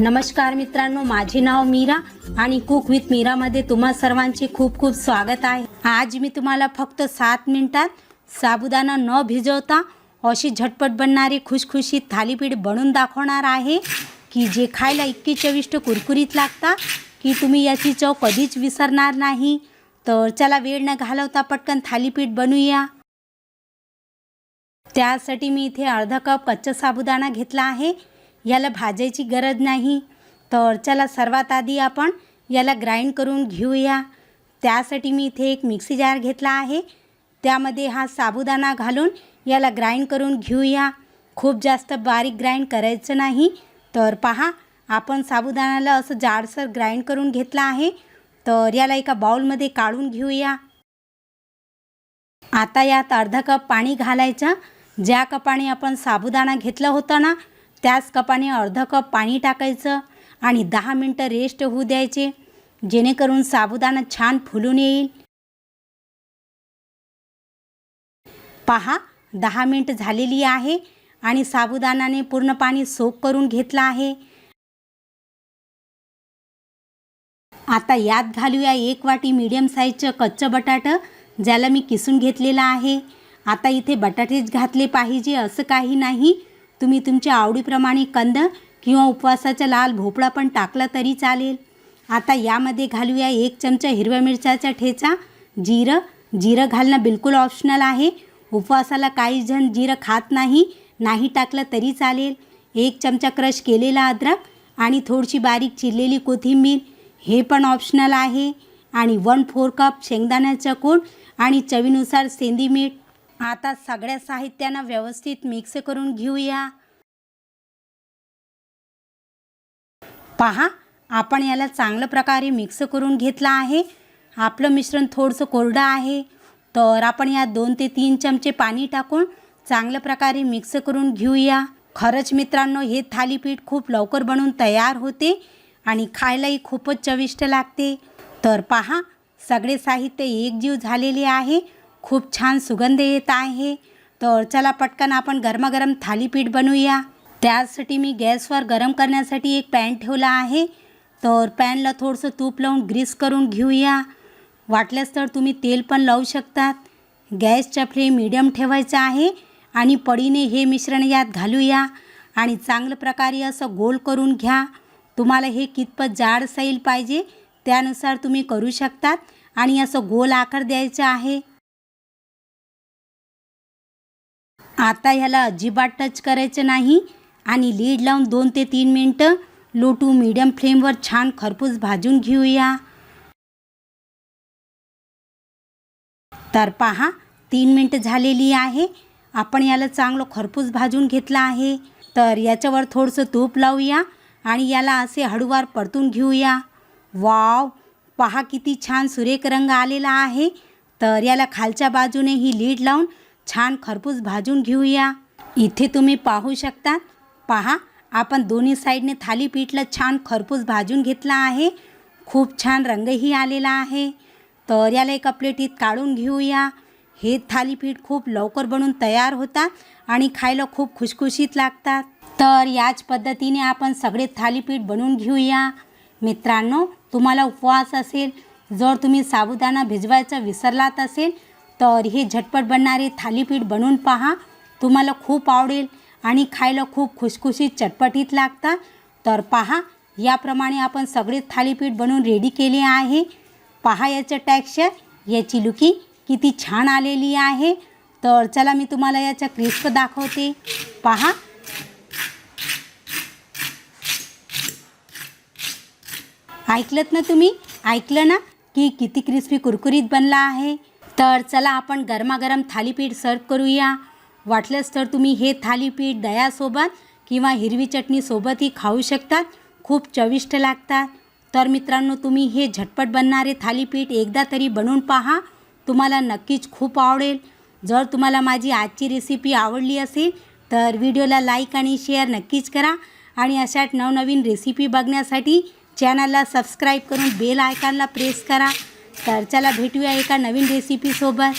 नमस्कार मित्रांनो माझे नाव मीरा आणि कुक विथ मीरामध्ये तुम्हा सर्वांचे खूप खूप स्वागत आहे. आज मी तुम्हाला फक्त सात मिनिटात साबुदाणा न भिजवता अशी झटपट बनणारी खुशखुशीत थालीपीठ बनवून दाखवणार आहे की जे खायला इतकी चविष्ट कुरकुरीत लागतात की तुम्ही याची चव कधीच विसरणार नाही. तर चला वेळ न घालवता पटकन थालीपीठ बनवूया. त्यासाठी मी इथे अर्धा कप कच्चा साबुदाणा घेतला आहे. याला भाजायची गरज नाही. तर चला सर्वात आधी आपण याला ग्राइंड करून घेऊया. त्यासाठी मी इथे एक मिक्सी जार घेतला आहे. त्यामध्ये हा साबुदाणा घालून याला ग्राइंड करून घेऊया. खूप जास्त बारीक ग्राइंड करायचं नाही. तर पहा आपण साबुदाण्याला असं जाडसर ग्राइंड करून घेतलं आहे. तर याला एका बाउलमध्ये काढून घेऊया. आता यात अर्धा कप पाणी घालायचं. ज्या कपाने आपण साबुदाणा घेतला होता ना त्याच कपाने अर्ध कप पाणी टाकायचं आणि दहा मिनटं रेस्ट होऊ द्यायचे. जेणेकरून साबुदाणा छान फुलून येईल. पहा दहा मिनट झालेली आहे आणि साबुदाणाने पूर्ण पाणी सोप करून घेतलं आहे. आता यात घालूया एक वाटी मीडियम साईजचं कच्चं बटाटं ज्याला मी किसून घेतलेलं आहे. आता इथे बटाटेच घातले पाहिजे असं काही नाही. तुम्ही तुमच्या आवडीप्रमाणे कंद किंवा उपवासाचा लाल भोपळा पण टाकला तरी चालेल. आता यामध्ये घालूया एक चमचा हिरव्या मिरच्याचा ठेचा जिरं. जिरं घालणं बिलकुल ऑप्शनल आहे. उपवासाला काही जण जिरं खात नाही नाही टाकलं तरी चालेल. एक चमचा क्रश केलेला अद्रक आणि थोडीशी बारीक चिरलेली कोथिंबीर हे पण ऑप्शनल आहे. आणि वन फोर कप शेंगदाण्याचं कोण आणि चवीनुसार सेंदी मीठ आता सगळ्या साहित्यांना व्यवस्थित मिक्स करून घेऊया. पहा आपण याला चांगल्या प्रकारे मिक्स करून घेतलं आहे. आपलं मिश्रण थोडंसं कोरडं आहे. तर आपण यात दोन ते तीन चमचे पाणी टाकून चांगल्या प्रकारे मिक्स करून घेऊया. खरंच मित्रांनो हे थालीपीठ खूप लवकर बनवून तयार होते आणि खायलाही खूपच चविष्ट लागते. तर पहा सगळे साहित्य एकजीव झालेले आहे. खूप छान सुगंध येत आहे. तर चला पटकन आपण गरमागरम थालीपीठ बनवूया. त्यासाठी मी गॅसवर गरम करण्यासाठी एक पॅन ठेवला आहे. तर पॅनला थोडंसं तूप लावून ग्रीस करून घेऊया. वाटल्यास तर तुम्ही तेल पण लावू शकतात. गॅसचा फ्लेम मिडियम ठेवायचा आहे आणि पडीने हे मिश्रण यात घालूया. आणि चांगल्या प्रकारे असं गोल करून घ्या. तुम्हाला हे कितपत जाड सैल पाहिजे त्यानुसार तुम्ही करू शकतात. आणि असं गोल आकार द्यायचं आहे. आता ह्याला अजिबात टच करायचं नाही. आणि लीड लावून दोन ते तीन मिनटं लो टू मीडियम फ्लेमवर छान खरपूस भाजून घेऊया. तर पहा तीन मिनटं झालेली आहे. आपण याला चांगलं खरपूस भाजून घेतलं आहे. तर याच्यावर थोडंसं तूप लावूया आणि याला असे हळूवार परतून घेऊया. वाव! पहा किती छान सुरेख रंग आलेला आहे. तर याला खालच्या बाजूने ही लीड लावून छान खरपूस भाजून घेऊया. इथे तुम्ही पाहू शकता पहा आपण दोन्ही साईडने थालीपीठला छान खरपूस भाजून घेतला आहे. खूप छान रंगही आलेला आहे. तर याला एका प्लेटीत काढून घेऊया. हे थालीपीठ खूप लवकर बनून तयार होतात आणि खायला खूप खुशखुशीत लागतात. तर याच पद्धतीने आपण सगळे थालीपीठ बनवून घेऊया. मित्रांनो तुम्हाला उपवास असेल जर तुम्ही साबुदाणा भिजवायचा विसरलात असेल तर हे झटपट बनणारे थालीपीठ बनवून पहा. तुम्हाला खूप आवडेल आणि खायला खूप खुशखुशीत चटपटीत लागतात तर पहा याप्रमाणे आपण सगळे थालीपीठ बनवून रेडी केले आहे. पहा याचं टॅक्स्चर याची लुकी किती छान आलेली आहे. तर चला मी तुम्हाला याचा क्रिस्प दाखवते. पहा. ऐकलत ना तुम्ही? ऐकलं ना की किती क्रिस्पी कुरकुरीत बनला आहे? तर चला आपण गरमागरम थालीपीठ सर्व करूया. वाटलंच तर तुम्ही हे थालीपीठ दह्यासोबत किंवा हिरवी चटणीसोबतही खाऊ शकतात. खूप चविष्ट लागतात. तर मित्रांनो तुम्ही हे झटपट बनणारे थालीपीठ एकदा तरी बनवून पहा. तुम्हाला नक्कीच खूप आवडेल. जर तुम्हाला माझी आजची रेसिपी आवडली असेल तर व्हिडिओला लाईक आणि शेअर नक्कीच करा. आणि अशाच नवनवीन रेसिपी बघण्यासाठी चॅनलला सबस्क्राईब करून बेल आयकॉनला प्रेस करा. तर चला भेटूया एका नवीन रेसिपीसोबत